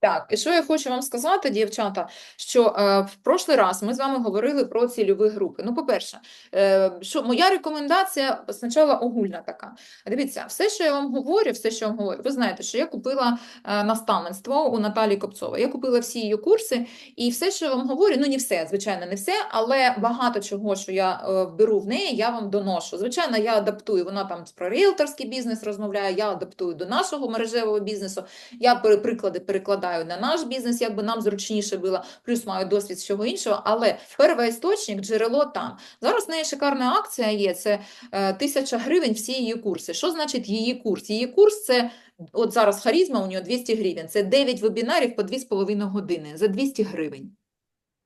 Так, і що я хочу вам сказати, дівчата, що е, в прошлий раз ми з вами говорили про цільові групи. Ну, по-перше, е, що моя рекомендація спочатку огульна така. Дивіться, все, що я вам говорю, все, що я вам говорю, ви знаєте, що я купила е, наставництво у Наталії Копцової. Я купила всі її курси, і все, що я вам говорю, ну не все, звичайно, не все, але багато чого, що я е, беру в неї, я вам доношу. Звичайно, я адаптую. Вона там про ріелторський бізнес розмовляє, я адаптую до нашого мережевого бізнесу. Я приклади перекладаю на наш бізнес, якби нам зручніше було, плюс маю досвід чого іншого, але первоісточник, джерело там. Зараз в неї шикарна акція є, це е, тисяча гривень всі її курси. Що значить її курс? Її курс це, от зараз харізма у нього 200 гривень, це 9 вебінарів по 2,5 години за 200 гривень.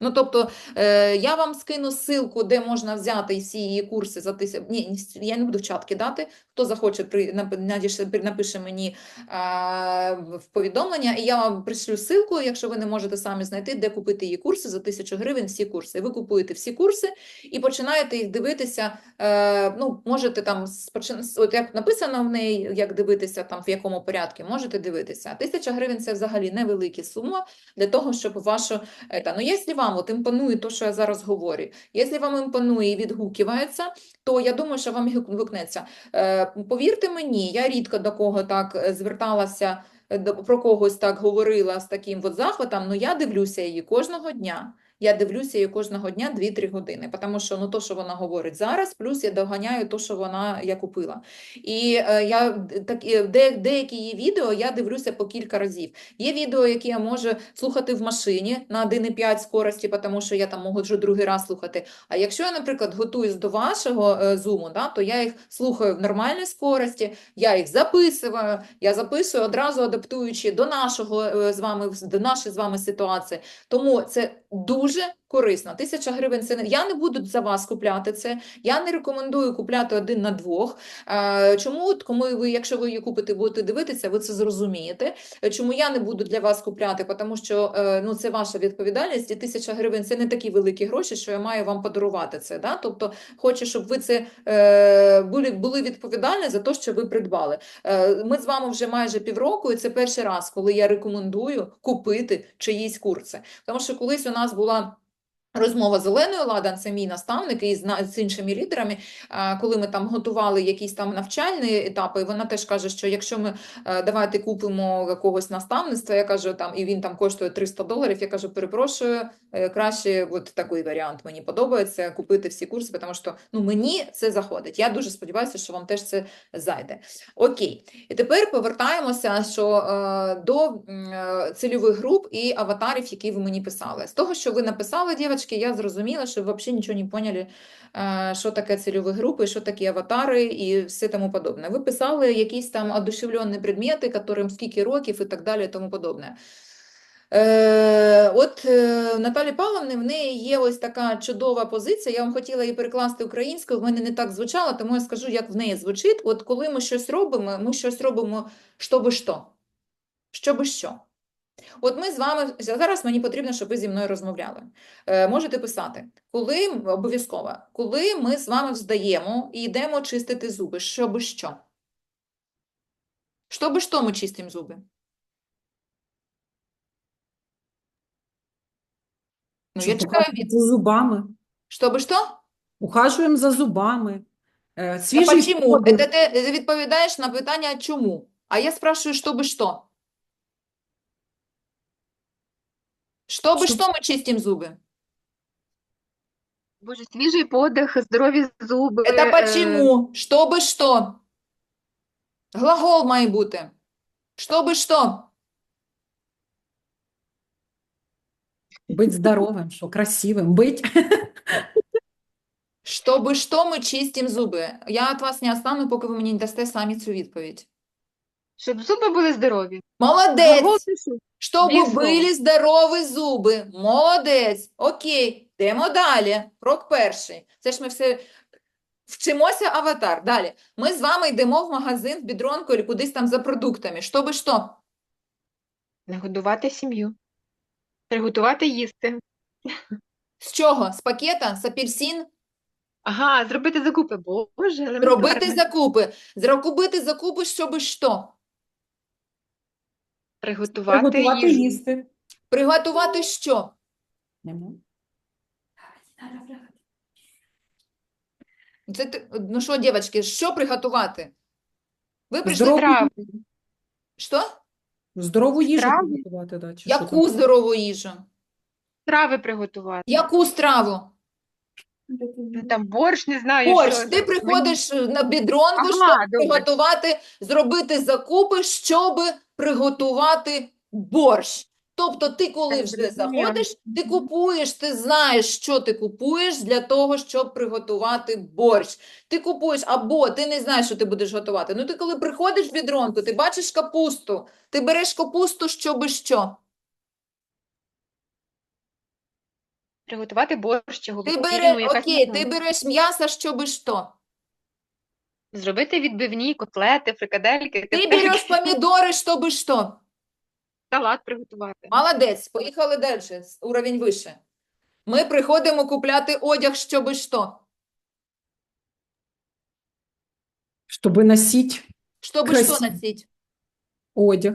Ну, тобто, е, я вам скину ссылку, де можна взяти всі її курси за тисячу. Ні, я не буду в чат кидати. Хто захоче, напише мені в повідомлення, і я вам пришлю ссылку, якщо ви не можете самі знайти, де купити її курси за тисячу гривень, всі курси. Ви купуєте всі курси і починаєте їх дивитися. Е, ну, можете там, от як написано в неї, як дивитися, там в якому порядку, можете дивитися. Тисяча гривень це взагалі невелика сума для того, щоб вашу Это, ну, если вам вот імпонує то, що я зараз говорю, якщо вам імпонує і відгукується, то я думаю, що вам відгукнеться. Повірте мені, я рідко до кого так е, зверталася, е, про когось так говорила з таким от захватом, але я дивлюся її кожного дня. Я дивлюся її кожного дня 2-3 години, тому що ну, то, що вона говорить зараз, плюс я доганяю то, що вона я купила. І е, я так, е, де, деякі її відео я дивлюся по кілька разів. Є відео, які я можу слухати в машині на 1,5 скорості, тому що я там можу другий раз слухати. А якщо я, наприклад, готуюсь до вашого е, зуму, да, то я їх слухаю в нормальній скорості, я їх записую, я записую одразу адаптуючи до нашого е, з вами, до нашої з вами ситуації. Тому це дуже rouge. Корисно. Тисяча гривень це не я не буду за вас купляти це. Я не рекомендую купляти один на двох. Чому? От Кому ви, якщо ви її купите, будете дивитися, ви це зрозумієте. Е, Чому я не буду для вас купляти? Тому що е, ну, це ваша відповідальність, і тисяча гривень це не такі великі гроші, що я маю вам подарувати це. Да? Тобто хочу, щоб ви це е, були, були відповідальні за те, що ви придбали. Ми з вами вже майже півроку, і це перший раз, коли я рекомендую купити чиїсь курси. Тому що колись у нас була. Розмова з Оленою Ладан, це мій наставник, і з, іншими лідерами, коли ми там готували якісь там навчальні етапи, вона теж каже, що якщо ми е, давайте купимо якогось наставництва, я кажу, там, і він там коштує 300 доларів, я кажу, перепрошую, е, краще от такий варіант мені подобається, купити всі курси, тому що ну, мені це заходить. Я дуже сподіваюся, що вам теж це зайде. Окей, і тепер повертаємося що, е, до цільових груп і аватарів, які ви мені писали. З того, що ви написали, дівчатки, я зрозуміла, що взагалі нічого не поняли, е, що таке цільові групи, що такі аватари і все тому подобне. Ви писали якісь там одушевлені предмети, яким скільки років і так далі, і тому подобне. Е, от е, Наталі Павловни, в неї є ось така чудова позиція. Я вам хотіла її перекласти українською, в мене не так звучало, тому я скажу, як в неї звучить. От коли ми щось робимо, ми щось робимо, щоби що. Щоби що. От ми з вами зараз мені потрібно, щоб ви зі мною розмовляли. Е, можете писати, коли обов'язково, коли ми з вами вздаємо і йдемо чистити зуби, щоби що? Щоби що ми чистимо зуби? Ну, я чекаю від. за зубами. Щоби що? Ухажуємо за зубами. Е, Свіжий почему? подих. Это ти ти відповідаєш на питання чому? А я спрашиваю, щоби що? Щоби Щоб- що ми чистимо зуби? Боже, свіжий подих, здорові зуби. Это е, почему? Щоби що? Глагол має бути. Щоби що? Бить здоровим, що красивим. Бить. Щоби що ми чистимо зуби? Я від вас не остану, поки ви мені не дасте самі цю відповідь. Щоб зуби були здорові. Молодець! Пишу. Чтобы здорові зуби. Молодець. Окей, йдемо далі. Крок перший. Це ж ми все вчимося аватар. Далі. Ми з вами йдемо в магазин, в бідронку або кудись там за продуктами. Щоби що? Нагодувати сім'ю. Приготувати їсти. З чого? З пакета? З апельсин? Ага, зробити закупи. Боже, Робити елементарно. закупи. Зробити закупи, щоби що? Приготувати, Приготувати їжу. їсти. Приготувати що? Нема. Це ти- ну що, дівчатки, що приготувати? Ви прийшли Здорову, Страви. що? здорову їжу Страви? приготувати, да, чи що Яку там? здорову їжу? Страви приготувати. Яку страву? Ну, Там борщ, не знаю, Борщ, що. ти приходиш на бідронку, Ага, щоб добре. приготувати, зробити закупи, щоб приготувати борщ. Тобто ти, коли вже заходиш, ти купуєш, ти знаєш, що ти купуєш для того, щоб приготувати борщ. Ти купуєш, або ти не знаєш, що ти будеш готувати. Ну, ти коли приходиш в бідронку, ти бачиш капусту, ти береш капусту, щоби що? Приготувати борщ чи Ти ну, береш, окей, ти береш м'ясо, щоби що? Зробити відбивні, котлети, фрикадельки, Ти тефтельки, береш помідори, щоби що? салат приготувати. Молодець, поїхали далі, уровень вище. Ми приходимо купляти одяг, щоби що? Щоб носити Щоби що Красиво. носити? одяг.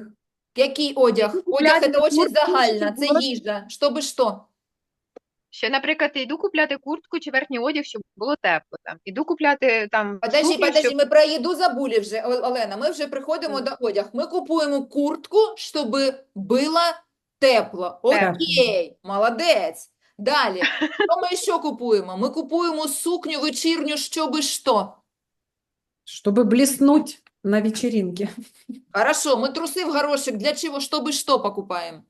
Який одяг? Одяг – це дуже куртку, загально, це їжа. Щоби що? Ще, наприклад, я йду купляти куртку чи верхній одяг, щоб було тепло. Там. Іду купляти там Подожди, сукню, подожди, щоб ми про їду забули вже, О- Олена. Ми вже приходимо до одяг. Ми купуємо куртку, щоб було тепло. Окей, молодець. Далі. Що ми ще купуємо? Ми купуємо сукню вечірню, щоби що? Щоб блеснуть на вечеринке. Хорошо, мы трусы в горошек для чего? Чтобы что покупаем?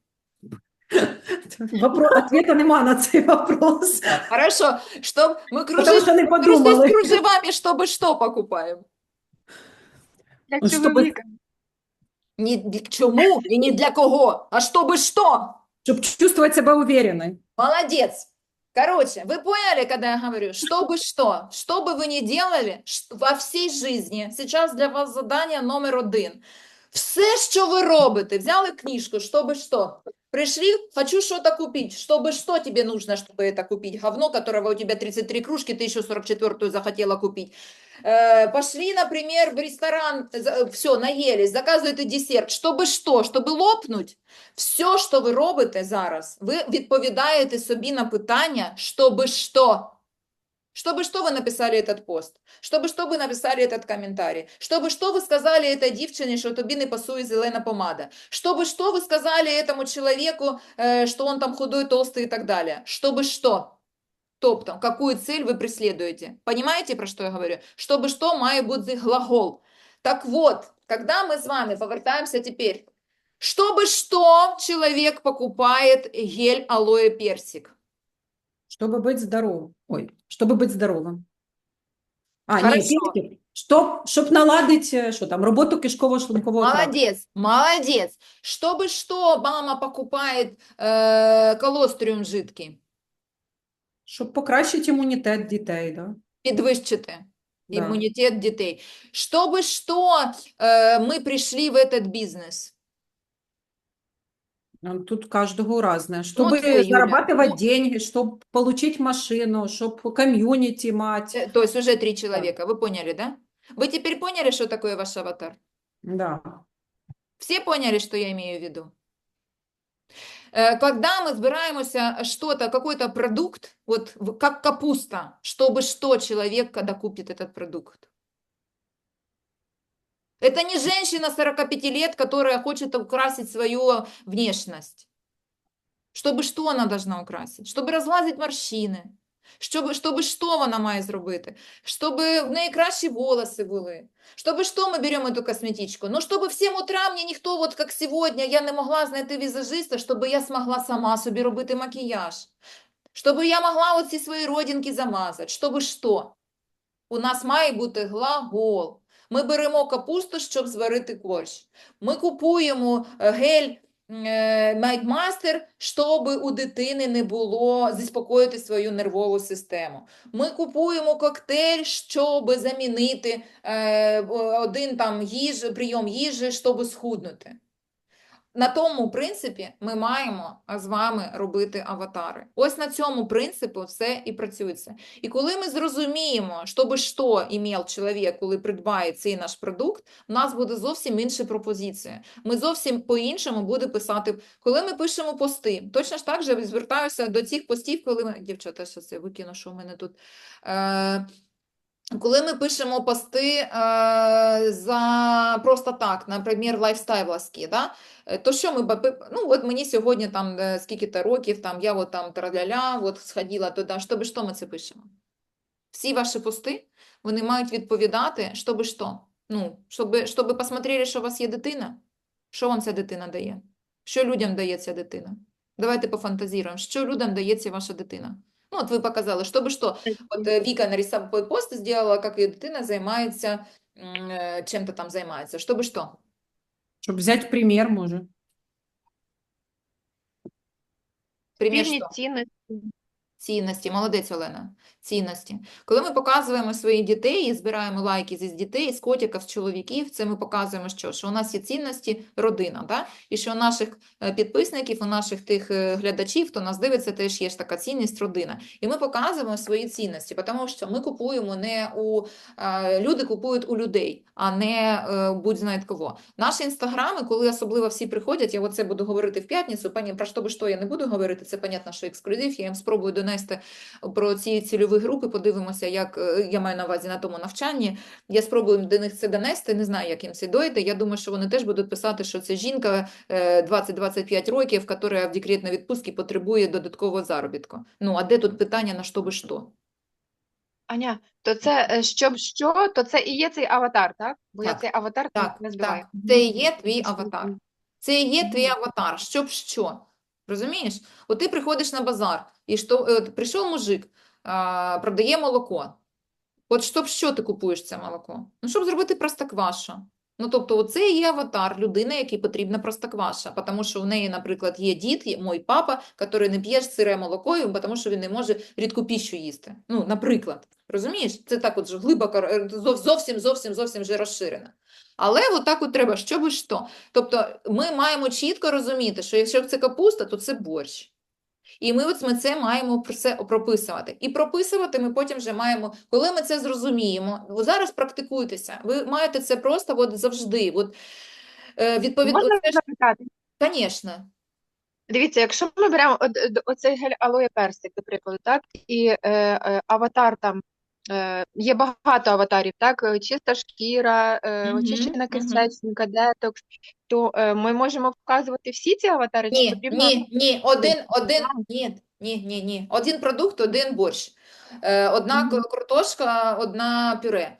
Вопрос, ответа нема на цей вопрос. Хорошо, чтоб мы Тому кружи, що не трусы с подумали. кружевами, чтобы что покупаем? для Ну, щоб- чоловіка. Не для к чему и не для кого, а чтобы что? Щоб чувствовать себе уверенной. Молодец. Короче, вы поняли, когда я говорю, чтобы что? Что бы вы ни делали ш- во всей жизни, сейчас для вас задание номер один. Все, що ви робите, взяли книжку, чтобы что? Пришли, хочу что-то купить. Чтобы что тебе нужно, чтобы это купить? Говно, которого у тебя 33 кружки, ты еще 44-ю захотела купить. Э, пошли, например, в ресторан, все, наелись, заказуєте десерт. Чтобы что? Чтобы лопнуть? Все, що ви робите зараз, ви відповідаєте собі на питання, щоби що? Чтобы что вы написали этот пост? Чтобы что вы написали этот комментарий? Чтобы что вы сказали этой дівчині, що тобі не пасує зелена помада? Чтобы что вы сказали этому человеку, э, что он там худой, толстый и так далее? Чтобы что? Тобто, какую цель вы преследуете? Понимаете, про что я говорю? Чтобы что має бути глагол. Так вот, когда мы с вами повертаемся теперь, чтобы что человек покупает гель алоэ персик? Чтобы быть здоровым. Ой, чтобы быть здоровым. А, ні, Хорошо. персик. Щоб, щоб наладити, що там, роботу кишково-шлункового тракту. Молодец, молодец. Чтобы что мама покупает э, колостриум жидкий? Щоб покращити імунітет дітей, да? Підвищити Да. імунітет дітей. Чтобы что э, мы пришли в этот бизнес? Ну, Тут каждого разное. Чтобы це, Юля, зарабатывать ну- деньги, чтобы получить машину, чтобы комьюнити мать. Э, То есть уже три человека, вы поняли, да? Вы теперь поняли, что такое ваш аватар? Да. Все поняли, что я имею в виду? Э, Когда мы собираемся что-то, какой-то продукт, вот как капуста, чтобы что человек, когда купит этот продукт? Это не женщина 45 лет, которая хочет украсить свою внешность. Чтобы что она должна украсить? Чтобы разлазить морщини. Щоб, щоб що вона має зробити? Щоб в неї кращі волоси були. Чтобы что мы берем эту косметичку? Ну, чтобы в 7 утра мне никто, вот как сегодня, я не могла знайти візажиста, щоб я змогла сама собі робити макіяж. Щоб я могла оці свої родинки замазати. Щоб що? У нас має бути глагол. Ми беремо капусту, щоб зварити борщ. Ми купуємо е, гель Майдмастер, щоб у дитини не було заспокоїти свою нервову систему. Ми купуємо коктейль, щоб замінити е, один там їж, прийом їжі, щоб схуднути. На тому принципі ми маємо з вами робити аватари. Ось на цьому принципі все і працюється. І коли ми зрозуміємо, що би що імел чоловік, коли придбає цей наш продукт, у нас буде зовсім інша пропозиція. Ми зовсім по-іншому буде писати. Коли ми пишемо пости, точно ж так же звертаюся до цих постів, коли ми... Дівчата, щас я викину, що в мене тут. Е... Коли ми пишемо пости е, за просто так, наприклад, лайфстайловські, да? е, то що ми, ну от мені сьогодні там е, скільки-то років, там я от там траляля, от сходила туди, що би що ми це пишемо? Всі ваші пости, вони мають відповідати, що би що? Ну, щоб, щоб посмотрели, що у вас є дитина, що вам ця дитина дає? Що людям дає ця дитина? Давайте пофантазіруємо, що людям дає ця ваша дитина? Ну, от ви показали, що би що? От е, Віка нарисувала пост, зробила, як її дитина займається, м, е, чим-то там займається. Що би що? Щоб взяти примір, може. Примір Спільні що? цінності. Цінності, молодець Олена, Цінності. Коли ми показуємо своїх дітей і збираємо лайки зі дітей, з котиків, з чоловіків, це ми показуємо, що, що у нас є цінності родина, да? і що у наших е, підписників, у наших тих е, глядачів, хто нас дивиться, теж є ж така цінність родина. І ми показуємо свої цінності, тому що ми купуємо не у е, люди купують у людей, а не будь-знає кого. Наші інстаграми, коли особливо всі приходять, я оце буду говорити в п'ятницю, пані, про що би що я не буду говорити, це, понятно, що ексклюзив, я їм спробую донести про ці цільові групи, подивимося, як е, я маю на увазі на тому навчанні. Я спробую до них це донести, не знаю, як їм це дойде. Я думаю, що вони теж будуть писати, що це жінка е, 20-25 років, яка в декретній відпустці потребує додаткового заробітку. Ну, а де тут питання на що би що? Аня, то це е, щоб що, то це і є цей аватар, так? Бо я цей аватар Так, не збиваю. так, це і є твій аватар. Це і є твій аватар, щоб що. Розумієш? От ти приходиш на базар, і що, е, прийшов мужик, продає молоко. От щоб що ти купуєш це молоко? Ну, щоб зробити простоквашу. Ну, тобто, оце і є аватар людини, якій потрібна простокваша, тому що в неї, наприклад, є дід, є мій папа, який не п'є сире молоко, тому що він не може рідку піщу їсти. Ну, наприклад, розумієш? Це так от глибоко, е, зовсім, зовсім, зовсім вже розширено. Але отак от треба, що би що. Тобто ми маємо чітко розуміти, що якщо це капуста, то це борщ. І ми от ми це маємо про це прописувати. І прописувати ми потім вже маємо, коли ми це зрозуміємо, зараз практикуйтеся, ви маєте це просто от завжди. От, е, відповід... Можна запитати? Звісно. Дивіться, якщо ми беремо оцей гель алоє персик, до прикладу, так, і е, е, аватар там, є багато аватарів, так, е, чиста шкіра, mm -hmm. очищена кисечника, mm -hmm. детокс, то ми можемо вказувати всі ці аватари, Ні, потрібно ні, ні, один, один, ні, ні, ні, ні. Один продукт, один борщ. Одна mm -hmm. картошка, одна пюре.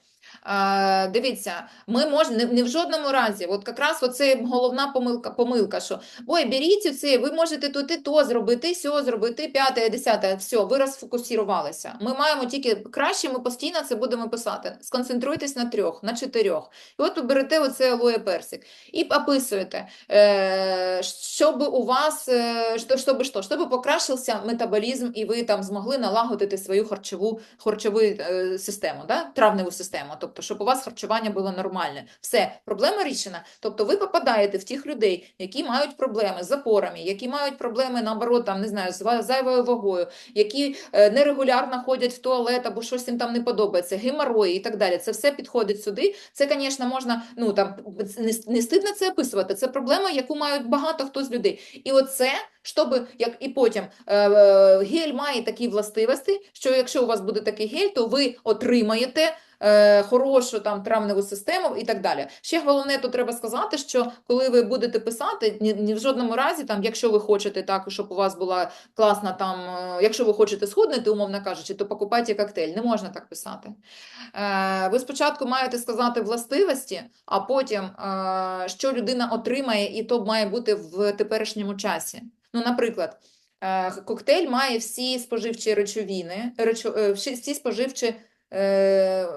Дивіться, ми можемо не, не в жодному разі, от якраз оце головна помилка, помилка, що ой, беріть це, ви можете тут і то зробити, і сьо зробити, п'яте, десяте, все, ви розфокусувалися. Ми маємо тільки краще, ми постійно це будемо писати. Сконцентруйтесь на трьох, на чотирьох. І от ви берете оце алоє персик і описуєте, е, щоб у вас, е, що, щоб, що, щоб покращився метаболізм, і ви там змогли налагодити свою харчову, харчову е, систему, да? травневу систему, тобто, щоб у вас харчування було нормальне. Все, проблема рішена. Тобто ви попадаєте в тих людей, які мають проблеми з запорами, які мають проблеми, наоборот, там, не знаю, з зайвою вагою, які е, нерегулярно ходять в туалет або щось їм там не подобається, геморої і так далі. Це все підходить сюди. Це, звісно, можна, ну там не, не стидно це описувати. Це проблема, яку мають багато хто з людей. І оце, щоб як і потім е, е, гель має такі властивості, що якщо у вас буде такий гель, то ви отримаєте. Е, Хорошу там травневу систему і так далі. Ще головне, тут треба сказати, що коли ви будете писати, ні, ні в жодному разі, там, якщо ви хочете так, щоб у вас була класна там, е, якщо ви хочете схуднути, умовно кажучи, то покупайте коктейль. Не можна так писати. Е, Ви спочатку маєте сказати властивості, а потім, що людина отримає, і то має бути в теперішньому часі. Ну, наприклад, коктейль має всі споживчі речовини, речо, всі всі споживчі е,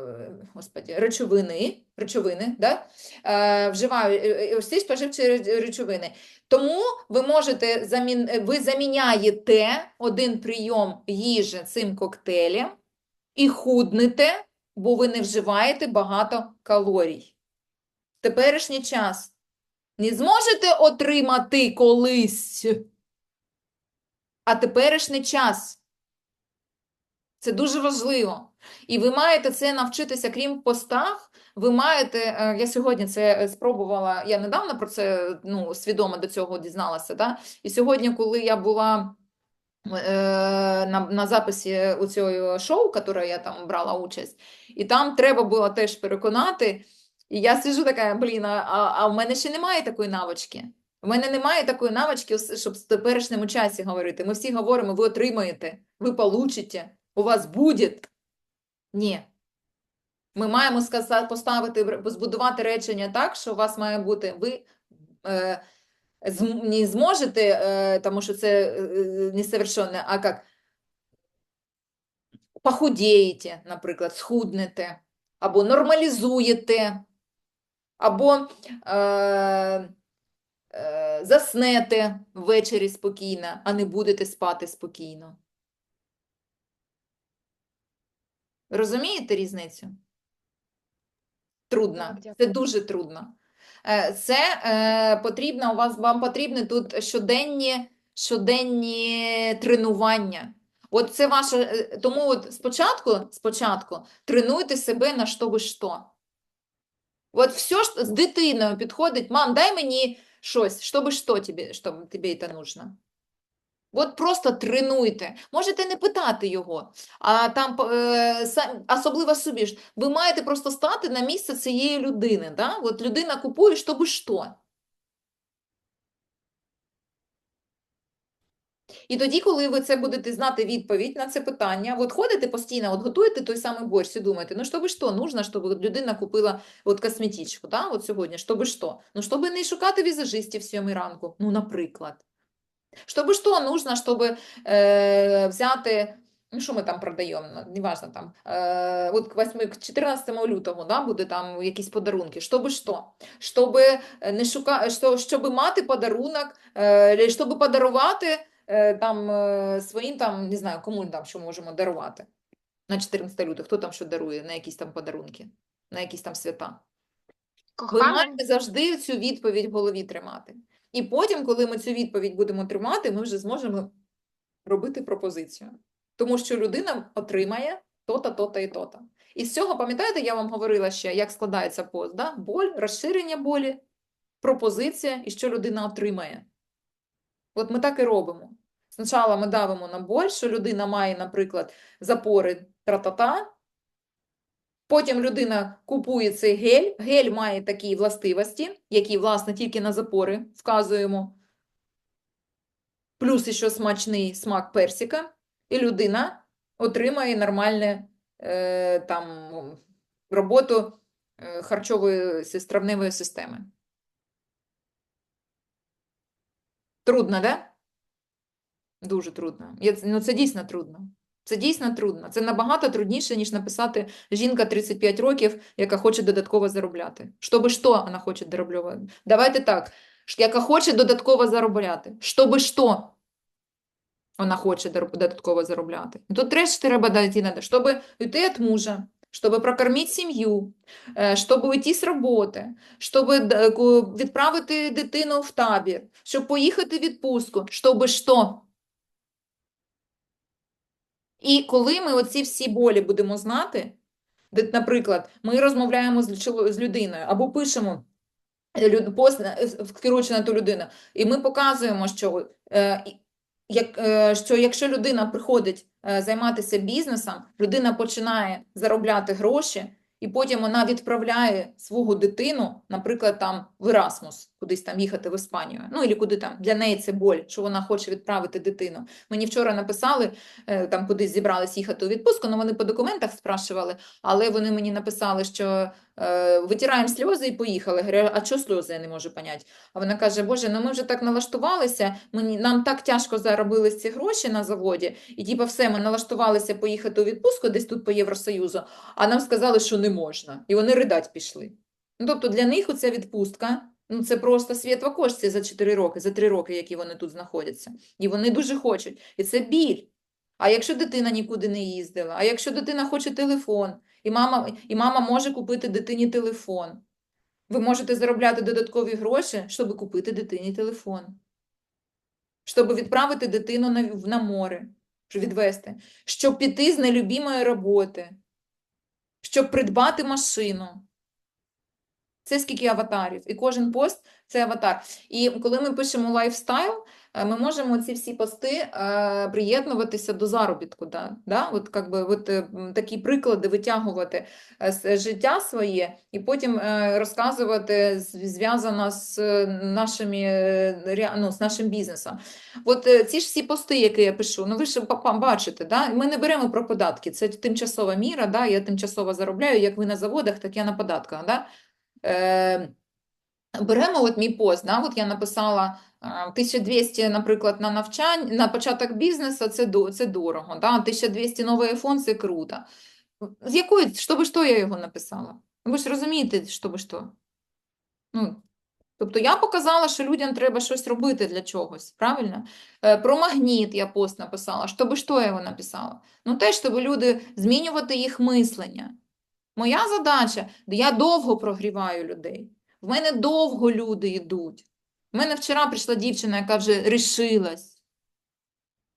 господі, речовини, речовини, да? е, вживаю, е, е, всі споживчі речовини. Тому ви можете замін... ви заміняєте один прийом їжі цим коктейлем і худнете, бо ви не вживаєте багато калорій. Теперішній час не зможете отримати колись. А теперішній час. Це дуже важливо. І ви маєте це навчитися, крім постах, ви маєте, е, я сьогодні це спробувала, я недавно про це ну, свідомо до цього дізналася, да? І сьогодні, коли я була е, на, на записі у цього шоу, яке я там брала участь, і там треба було теж переконати, і я сиджу така, блін, а а в мене ще немає такої навички. У мене немає такої навички, щоб в теперішньому часі говорити. Ми всі говоримо, ви отримаєте, ви получите, у вас буде. Ні. Ми маємо сказати, поставити, збудувати речення так, що у вас має бути, ви е, не зможете, е, тому що це е, несовершенне, а як похудієте, наприклад, схуднете, або нормалізуєте, або е, е, заснете ввечері спокійно, а не будете спати спокійно. Розумієте різницю? Трудно. Це дуже трудно. Е, Це е, потрібно, у вас, вам потрібні тут щоденні, щоденні тренування. От це ваше, е, тому от спочатку, спочатку тренуйте себе на що би що. От все ж з дитиною підходить, мам, дай мені щось, що би що тобі, щоб тобі це нужно. От просто тренуйте. Можете не питати його, а там е, особливо собі ж. Ви маєте просто стати на місце цієї людини. Да? От людина купує, щоб що. І тоді, коли ви це будете знати відповідь на це питання, от ходите постійно, от готуєте той самий борщ і думаєте, ну щоб що, нужно, щоб людина купила от косметичку, да? от сьогодні, щоб що? Ну, щоб не шукати візажистів сьомій ранку, ну, наприклад. Чтобы что нужно, чтобы э, взяти, ну що ми там продаємо, ну, неважно там, е, от к 8, к 14 лютого, да, буде там якісь подарунки, щоб що? Щоб не шука, що, щоб мати подарунок, е, щоб подарувати е, там е, своїм там, не знаю, кому там що можемо дарувати на 14 лютого, хто там що дарує, на якісь там подарунки, на якісь там свята. Ви Кохання. маєте завжди цю відповідь в голові тримати. І потім, коли ми цю відповідь будемо тримати, ми вже зможемо робити пропозицію. Тому що людина отримає то-то, то-то і то-то. І з цього, пам'ятаєте, я вам говорила ще, як складається пост, да? боль, розширення болі, пропозиція і що людина отримає. От ми так і робимо. Спочатку ми давимо на боль, що людина має, наприклад, запори тра-та-та, Потім людина купує цей гель. Гель має такі властивості, які, власне, тільки на запори вказуємо. Плюс ще смачний смак персика. І людина отримає нормальну е, роботу е, харчової сис- травневої системи. Трудно, да? Дуже трудно. Я, ну, це дійсно трудно. Це дійсно трудно. Це набагато трудніше, ніж написати жінка 35 років, яка хоче додатково заробляти. Щоби що вона хоче заробляти? Давайте так. Яка хоче додатково заробляти. Щоби що вона хоче додатково заробляти. І Тут теж треба надо, щоб уйти від мужа, щоб прокормити сім'ю, е, щоб уйти з роботи, щоб відправити дитину в табір, щоб поїхати в відпустку, щоб що? І коли ми оці всі болі будемо знати, де, наприклад, ми розмовляємо з, з людиною або пишемо е, пост е, керуючи на ту людину, і ми показуємо, що, е, як, що якщо людина приходить займатися бізнесом, людина починає заробляти гроші, і потім вона відправляє свого дитину, наприклад, там в Ерасмус, кудись там їхати в Іспанію, ну і куди там, для неї це боль, що вона хоче відправити дитину. Мені вчора написали, е, там кудись зібрались їхати у відпустку, ну вони по документах спрашували, але вони мені написали, що е, витираємо сльози і поїхали. Я Говорю, а що сльози, я не можу поняти. А вона каже, Боже, ну ми вже так налаштувалися, мені, нам так тяжко заробили ці гроші на заводі, і типу все, ми налаштувалися поїхати у відпустку десь тут по Євросоюзу, а нам сказали, що не можна. І вони ридать пішли. Ну, тобто для них оця відпустка, ну це просто світ в окошці за 4 роки, за 3 роки, які вони тут знаходяться. І вони дуже хочуть. І це біль. А якщо дитина нікуди не їздила, а якщо дитина хоче телефон, і мама, і мама може купити дитині телефон, Ви можете заробляти додаткові гроші, щоб купити дитині телефон, щоб відправити дитину на, на море, щоб відвести, щоб піти з нелюбімої роботи, щоб придбати машину. Це скільки аватарів. І кожен пост це аватар. І коли ми пишемо лайфстайл, е, ми можемо ці всі пости е, приєднуватися до заробітку. Да? Да? От, как би, от, е, такі приклади витягувати з життя своє і потім розказувати зв'язано з нашими, ну, з нашим бізнесом. От ці ж всі пости, які я пишу, ну ви ж бачите, да? ми не беремо про податки, це тимчасова міра, да? я тимчасово заробляю, як ви на заводах, так я на податках. Да? Е, Беремо от мій пост, да, от я написала е, 1200, наприклад, на навчання, на початок бізнесу, це, це дорого, да, 1200 новий iPhone, це круто. З якої, щоб що я його написала? Ви ж розумієте, щоб що? Ну, тобто я показала, що людям треба щось робити для чогось, правильно? Е, Про магніт я пост написала, щоб що я його написала? Ну, те, щоб люди змінювати їх мислення. Моя задача, я довго прогріваю людей. В мене довго люди йдуть. У мене вчора прийшла дівчина, яка вже рішилась.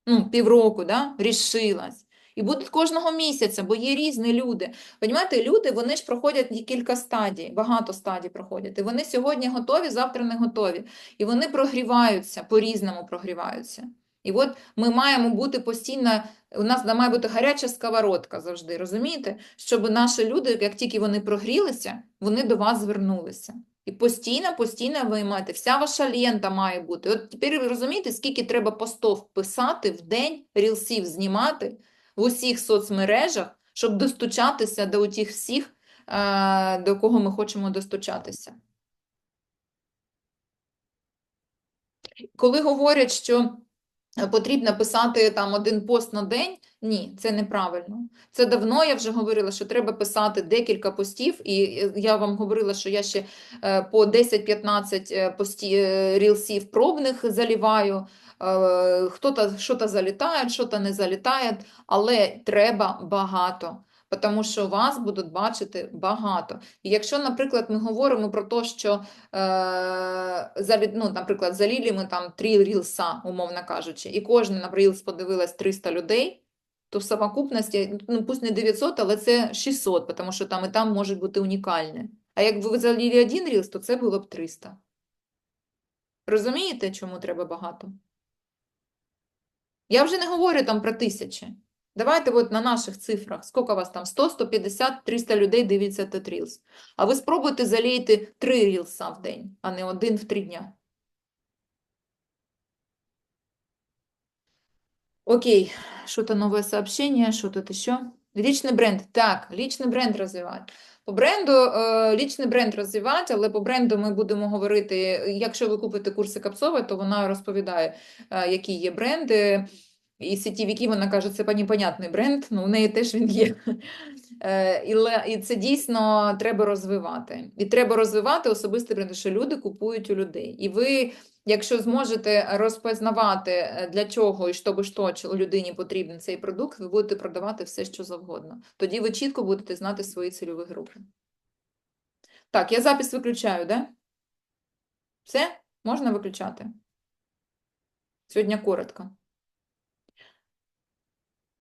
Ну, півроку, да? Рішилась. І будуть кожного місяця, бо є різні люди. Понімаєте, люди, вони ж проходять кілька стадій, багато стадій проходять. І вони сьогодні готові, завтра не готові. І вони прогріваються, по-різному прогріваються. І от ми маємо бути постійно, у нас має бути гаряча сковородка завжди, розумієте? Щоб наші люди, як тільки вони прогрілися, вони до вас звернулися. І постійно, постійно ви маєте, вся ваша лента має бути. От тепер ви розумієте, скільки треба постов писати в день, рілсів знімати в усіх соцмережах, щоб достучатися до тих всіх, е, до кого ми хочемо достучатися. Коли говорять, що потрібно писати там один пост на день, ні, це неправильно. Це давно я вже говорила, що треба писати декілька постів, і е, я вам говорила, що я ще е, по 10-15 постів е, рілсів пробних заліваю. Хто-то що-то залітає, що-то не залітає, але треба багато. Тому що вас будуть бачити багато. І якщо, наприклад, ми говоримо про те, що е, ну, наприклад, залілі ми там три рілса, умовно кажучи, і кожен на рілс подивилось 300 людей, то в совокупності, ну пусть не 900, але це 600, тому що там і там може бути унікальне. А якби ви залили один рілс, то це було б 300. Розумієте, чому треба багато? Я вже не говорю там про тисячі. Давайте от на наших цифрах, скільки вас там, 100, 150, 300 людей дивиться этот рілс. А ви спробуйте заліяти 3 рілса в день, а не один в 3 дня. Окей, что-то новое сообщение, что тут еще? Личный бренд. Так, личный бренд розвивати. По бренду, е, лічний бренд розвивати, але по бренду ми будемо говорити, якщо ви купите курси Капсова, то вона розповідає, е, які є бренди, і сетівіки, вона каже, це непонятний бренд, ну у неї теж він є. Е, І, це дійсно треба розвивати. І треба розвивати особистий бренд, що люди купують у людей. І ви, якщо зможете розпізнавати, е, для чого і щоб що людині потрібен цей продукт, ви будете продавати все, що завгодно. Тоді ви чітко будете знати свої цільові групи. Так, я запис виключаю, да? Все? Можна виключати? Сьогодні коротко.